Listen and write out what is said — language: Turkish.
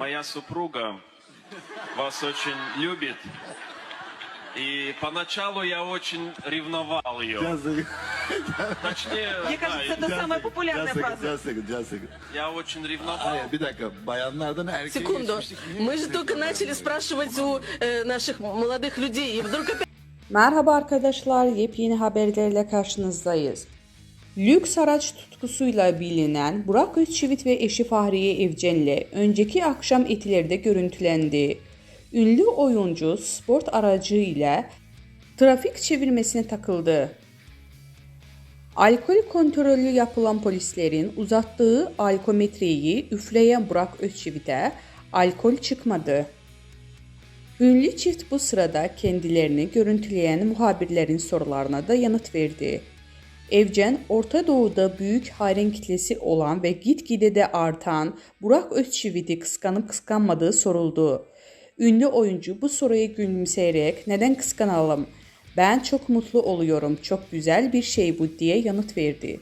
моя супруга вас очень любит. И поначалу я очень ревновал ее. Just Точнее, Мне кажется, это самая популярная фраза. a second. я очень ревновал. Hayır bir dakika bayanlardan erkeğe Секунду. geçmiştik. Niye Мы же только начали спрашивать у э, наших молодых людей, и вдруг опять Merhaba arkadaşlar, yepyeni haberlerle karşınızdayız. Lüks araç tutkusuyla bilinen Burak Özçivit ve eşi Fahriye Evcen'le önceki akşam etilerde görüntülendi. Ünlü oyuncu sport aracı ile trafik çevirmesine takıldı. Alkol kontrolü yapılan polislerin uzattığı alkometreyi üfleyen Burak Özçivit'e alkol çıkmadı. Ünlü çift bu sırada kendilerini görüntüleyen muhabirlerin sorularına da yanıt verdi. Evcen, Orta Doğu'da büyük hayran kitlesi olan ve gitgide de artan Burak Özçivit'i kıskanıp kıskanmadığı soruldu. Ünlü oyuncu bu soruya gülümseyerek neden kıskanalım? Ben çok mutlu oluyorum, çok güzel bir şey bu diye yanıt verdi.